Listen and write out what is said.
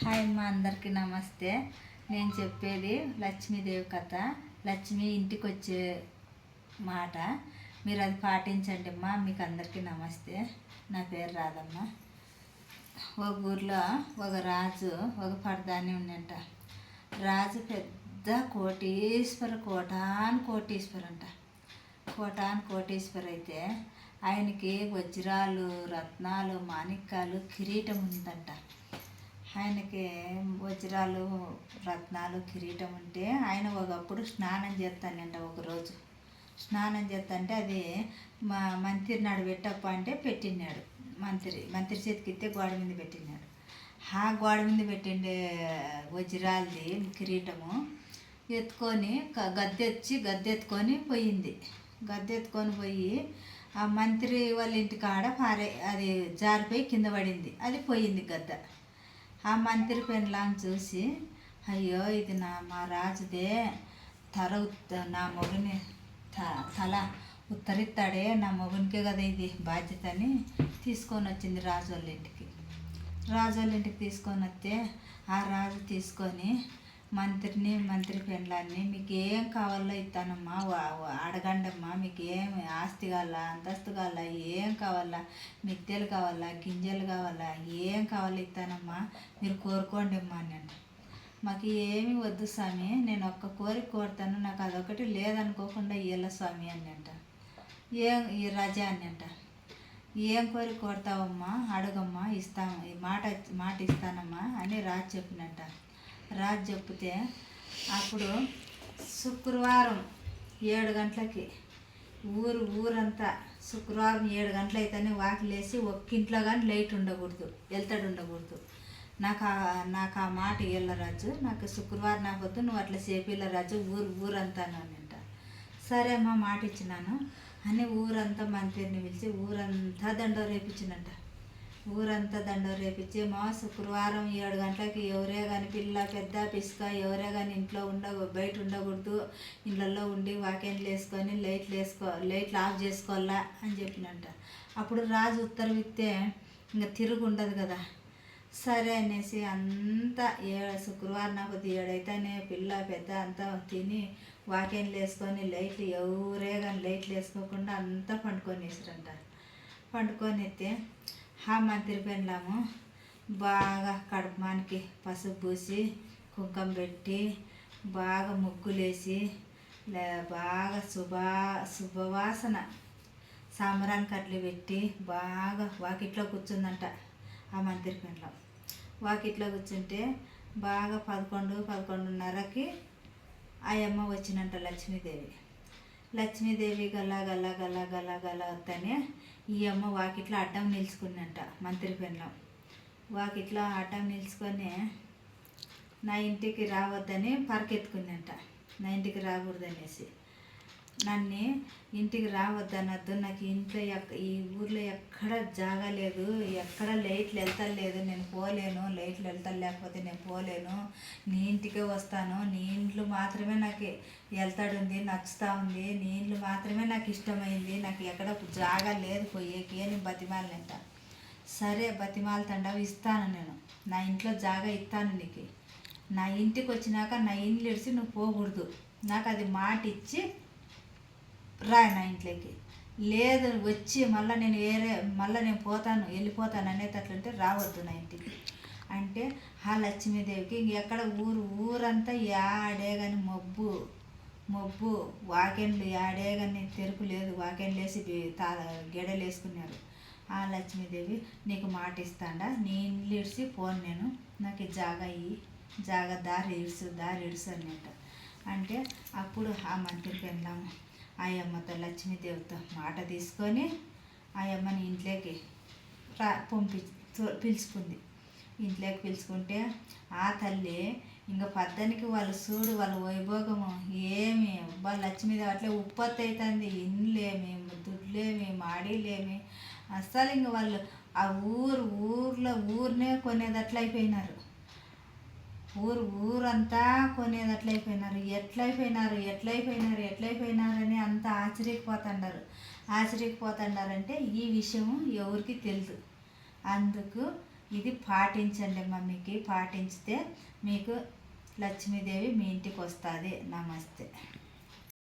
Hi అమ్మ అందరికీ నమస్తే. నేను చెప్పేది లక్ష్మీదేవి కథ. లక్ష్మి ఇంటికి వచ్చే మాట. మీరు అది పాటించండి అమ్మా మీకు అందరికీ నమస్తే. నా పేరు రాదమ్మ ఒక ఊర్లో ఒక రాజు ఒక పరదాని ఉండంట. రాజు పెద్ద కోటీశ్వర కోటాన్ కోటీశ్వర అంట కోటాన్ కోటీశ్వర అయితే ఆయనకి వజ్రాలు రత్నాలు మాణిక్యాలు కిరీటం ఉందంట. ఆయనకి వజ్రాలు రత్నాలు కిరీటం ఉంటే ఆయన ఒకప్పుడు స్నానం చేస్తానంట ఒకరోజు. స్నానం చేస్తంటే అది మా మంత్రి నాడు పెట్టప్ప అంటే పెట్టినాడు మంత్రి మంత్రి చేతికి ఇస్తే గోడ మీద పెట్టినాడు ఆ గోడ మీద పెట్టిండే వజ్రాలది కిరీటము ఎత్తుకొని గద్దెచ్చి గద్దెత్తుకొని పోయింది. గద్దెత్తుకొని పోయి ఆ మంత్రి వాళ్ళ ఇంటి కాడ పారే అది జారిపోయి కింద పడింది. అది పోయింది గద్ద. ఆ మంత్రి పెన్లాం చూసి అయ్యో ఇది నా మా రాజుదే తర ఉత్త- నా మొగుని త- తల ఉత్తరిస్తాడే నా మొగునికే కదా ఇది బాధ్యత అని తీసుకొని వచ్చింది రాజు వాళ్ళ ఇంటికి. రాజు వాళ్ళ ఇంటికి తీసుకొని వస్తే ఆ రాజు తీసుకొని మంత్రిని మంత్రి పెండ్లాన్ని మీకు ఏం కావాలో ఇస్తానమ్మా. అడగండమ్మా. మీకు ఏం ఆస్తి కావాలా అంతస్తు కావాలా ఏం కావాలా మిద్దెలు కావాలా గింజలు కావాలా ఏం కావాలో ఇస్తానమ్మా. మీరు కోరుకోండి అమ్మా అని అంట మాకు ఏమి వద్దు స్వామి. నేను ఒక్క కోరిక కోరుతాను. నాకు అదొకటి లేదనుకోకుండా ఇయ్యాల స్వామి అని అంట ఏం ఈ రజా అని అంట ఏం కోరిక కోరుతావమ్మా? అడగమ్మా. ఇస్తాము ఈ మాట మాట ఇస్తానమ్మా అని రాజు చెప్పినట్ట రాజు చెప్తే అప్పుడు శుక్రవారం ఏడు గంటలకి ఊరు ఊరంతా శుక్రవారం ఏడు గంటలు అయితేనే వాకిలేసి ఒక్కింట్లో కానీ లైట్ ఉండకూడదు వెళ్తాడు ఉండకూడదు. నాకు ఆ- నాకు ఆ మాట రాజు నాకు శుక్రవారం నాకు వద్దు నువ్వు అట్లా చేపిల్ల రాజు ఊరు ఊరంతా అంట సరే అమ్మా మాట ఇచ్చినాను. అని ఊరంతా మంత్రిని పిలిచి ఊరంతా దండో రేపించినంట ఊరంతా దండో రేపించి మా శుక్రవారం ఏడు గంటలకి ఎవరే కానీ పిల్ల పెద్ద పిసుక ఎవరే కానీ ఇంట్లో ఉండ బయట ఉండకూడదు. ఇళ్ళల్లో ఉండి వాకెన్లు వేసుకొని లైట్లు వేసుకో లైట్లు ఆఫ్ చేసుకోవాలా అని చెప్పినంట. అప్పుడు రాజు ఉత్తర్వు ఇస్తే ఇంకా తిరుగు ఉండదు కదా. సరే అనేసి అంతా ఏ శుక్రవారం నాకు ఏడైతేనే పిల్ల పెద్ద అంతా తిని వాకెన్లు వేసుకొని లైట్లు ఎవరే కానీ లైట్లు వేసుకోకుండా అంతా పండుకొని వేసారంట. పండుకొని అయితే మంత్రి పెళ్ళాము బాగా కడుపుమానికి పసుపు పూసి కుంకుమ పెట్టి బాగా ముగ్గులేసి బాగా శుభా శుభవాసన సాంబరానికి కట్లు పెట్టి బాగా వాకిట్లో కూర్చుందంట ఆ మంత్రి పెండ్లం. వాకిట్లో కూర్చుంటే బాగా పదకొండు పదకొండున్నరకి ఆ అమ్మ వచ్చినంట లక్ష్మీదేవి. లక్ష్మీదేవి గల్లా గల్లా గల్లా గల్లా గల్లా వస్తేనే ఈ అమ్మ వాకిట్లో అడ్డం నిలుచుకుందంట మంత్రి పెండ్లం వాకిట్లో అడ్డం నిలుచుకొని నా ఇంటికి రావద్దని పరకెత్తుకుందంట. నా ఇంటికి రాకూడదనేసి. నన్ను ఇంటికి రావద్దనద్దు నాకు ఇంట్లో ఎక్క ఈ ఊర్లో ఎక్కడ జాగా లేదు ఎక్కడ లైట్లు వెళ్తలేదు నేను పోలేను లైట్లు వెళ్తా లేకపోతే నేను పోలేను. నీ ఇంటికే వస్తాను. నీ ఇంట్లో మాత్రమే నాకు వెళ్తాడుంది నచ్చుతా ఉంది. నీ ఇంట్లో మాత్రమే నాకు ఇష్టమైంది. నాకు ఎక్కడ జాగా లేదు పోయేకి అని బతిమాలంట సరే బతిమాలతండవు ఇస్తాను నేను. నా ఇంట్లో జాగా ఇస్తాను నీకు. నా ఇంటికి వచ్చినాక నా ఇంట్లో ఇడిచి నువ్వు పోకూడదు. నాకు అది మాట ఇచ్చి రా నా ఇంట్లోకి. లేదు వచ్చి మళ్ళీ నేను వేరే మళ్ళీ నేను పోతాను వెళ్ళిపోతాను అనేటట్లంటే రావద్దు నా ఇంటికి. అంటే ఆ లక్ష్మీదేవికి ఇంక ఎక్కడ ఊరు ఊరంతా యాడే కానీ మబ్బు మబ్బు వాకెన్లు యాడే కానీ తెరుపు లేదు. వాకెండ్లు వేసి తా గెడలు వేసుకున్నారు. ఆ లక్ష్మీదేవి నీకు మాట ఇస్తాడా? నీ ఇల్లు ఇడిసి పోను నేను. నాకు ఈ జాగా ఇయ్యి. జాగా దారి ఇడుసు దారి ఇడుసు అన్నట్టు. అంటే అప్పుడు ఆ మంత్రికి వెళ్ళాము ఆ అమ్మతో లక్ష్మీదేవితో మాట తీసుకొని ఆ అమ్మని ఇంట్లోకి రా పంపి పిలుచుకుంది. ఇంట్లోకి పిలుచుకుంటే ఆ తల్లి ఇంకా పద్దనికి వాళ్ళు చూడు వాళ్ళ వైభోగము ఏమి అబ్బా లక్ష్మీదేవి అట్లే ఉత్పత్తి అవుతుంది ఇండ్లేమి దుడ్లేమి మాడీలేమి. అస్సలు ఇంక వాళ్ళు ఆ ఊరు ఊర్లో ఊరినే కొనేది అయిపోయినారు ఊరు ఊరంతా కొనేది అట్లయిపోయినారు ఎట్లయిపోయినారు ఎట్లయిపోయినారు ఎట్లయిపోయినారని అంత ఆశ్చర్యపోతున్నారు. ఆశ్చర్యపోతుండారంటే ఈ విషయం ఎవరికి తెలుసు అందుకు ఇది పాటించండి మమ్మీకి పాటించితే మీకు లక్ష్మీదేవి మీ ఇంటికి వస్తుంది. నమస్తే.